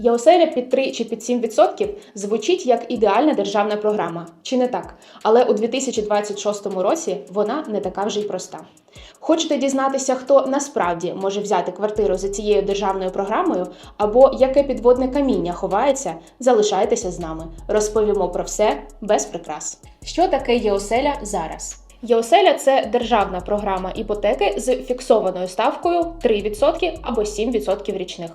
Єоселя під 3 чи під 7% звучить як ідеальна державна програма, чи не так? Але у 2026 році вона не така вже й проста. Хочете дізнатися, хто насправді може взяти квартиру за цією державною програмою, або яке підводне каміння ховається? Залишайтеся з нами. Розповімо про все без прикрас. Що таке єоселя зараз? Єоселя це державна програма іпотеки з фіксованою ставкою 3% або 7% річних.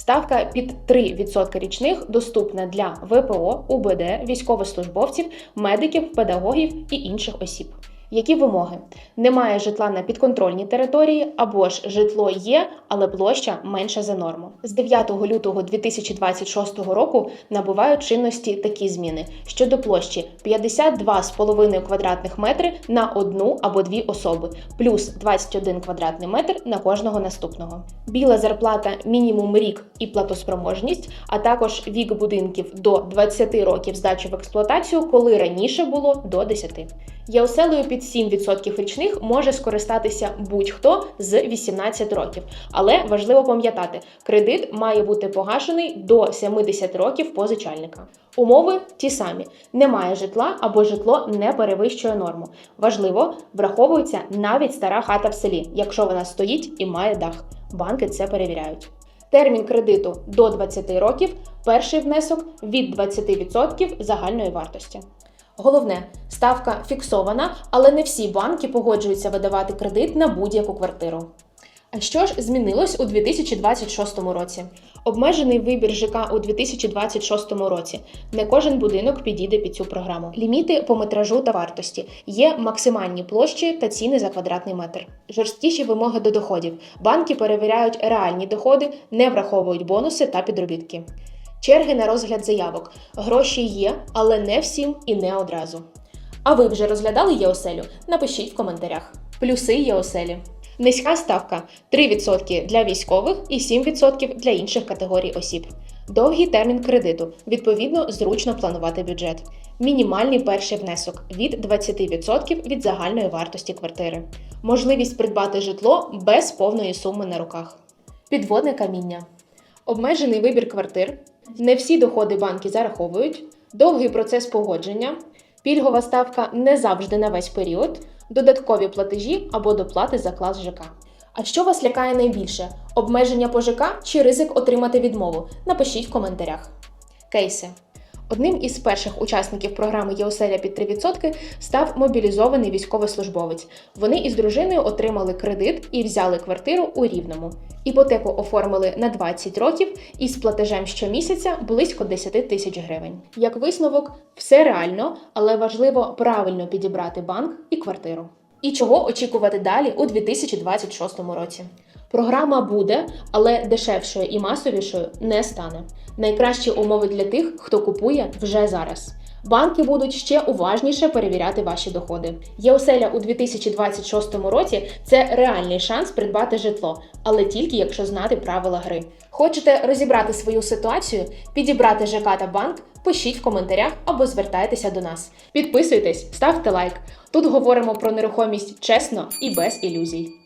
Ставка під 3% річних доступна для ВПО, УБД, військовослужбовців, медиків, педагогів і інших осіб. Які вимоги? Немає житла на підконтрольній території або ж житло є, але площа менша за норму. З 9 лютого 2026 року набувають чинності такі зміни щодо площі 52,5 квадратних метри на одну або дві особи, плюс 21 квадратний метр на кожного наступного. Біла зарплата мінімум рік і платоспроможність, а також вік будинків до 20 років здачі в експлуатацію, коли раніше було до 10. Єоселею під 7% річних може скористатися будь-хто з 18 років, але важливо пам'ятати, кредит має бути погашений до 70 років позичальника. Умови ті самі: немає житла або житло не перевищує норму. Важливо, враховується навіть стара хата в селі, якщо вона стоїть і має дах. Банки це перевіряють. Термін кредиту до 20 років, перший внесок від 20% загальної вартості. Головне, ставка фіксована, але не всі банки погоджуються видавати кредит на будь-яку квартиру. А що ж змінилось у 2026 році? Обмежений вибір ЖК у 2026 році. Не кожен будинок підійде під цю програму. Ліміти по метражу та вартості є максимальні площі та ціни за квадратний метр. Жорсткіші вимоги до доходів. Банки перевіряють реальні доходи, не враховують бонуси та підробітки. Черги на розгляд заявок. Гроші є, але не всім і не одразу. А ви вже розглядали єоселю? Напишіть в коментарях. Плюси єоселі. Низька ставка 3% для військових і 7% для інших категорій осіб. Довгий термін кредиту, відповідно, зручно планувати бюджет. Мінімальний перший внесок від 20% від загальної вартості квартири. Можливість придбати житло без повної суми на руках. Підводне каміння. Обмежений вибір квартир. Не всі доходи банки зараховують, довгий процес погодження, пільгова ставка не завжди на весь період, додаткові платежі або доплати за клас ЖК. А що вас лякає найбільше? Обмеження по ЖК чи ризик отримати відмову? Напишіть в коментарях. Кейси. Одним із перших учасників програми ЄОСЕЛЯ під 3% став мобілізований військовослужбовець. Вони із дружиною отримали кредит і взяли квартиру у Рівному. Іпотеку оформили на 20 років і з платежем щомісяця близько 10 тисяч гривень. Як висновок, все реально, але важливо правильно підібрати банк і квартиру. І чого очікувати далі у 2026 році? Програма буде, але дешевшою і масовішою не стане. Найкращі умови для тих, хто купує вже зараз. Банки будуть ще уважніше перевіряти ваші доходи. Єоселя у 2026 році це реальний шанс придбати житло, але тільки якщо знати правила гри. Хочете розібрати свою ситуацію, підібрати ЖК та банк? Пишіть в коментарях або звертайтеся до нас. Підписуйтесь, ставте лайк. Тут говоримо про нерухомість чесно і без ілюзій.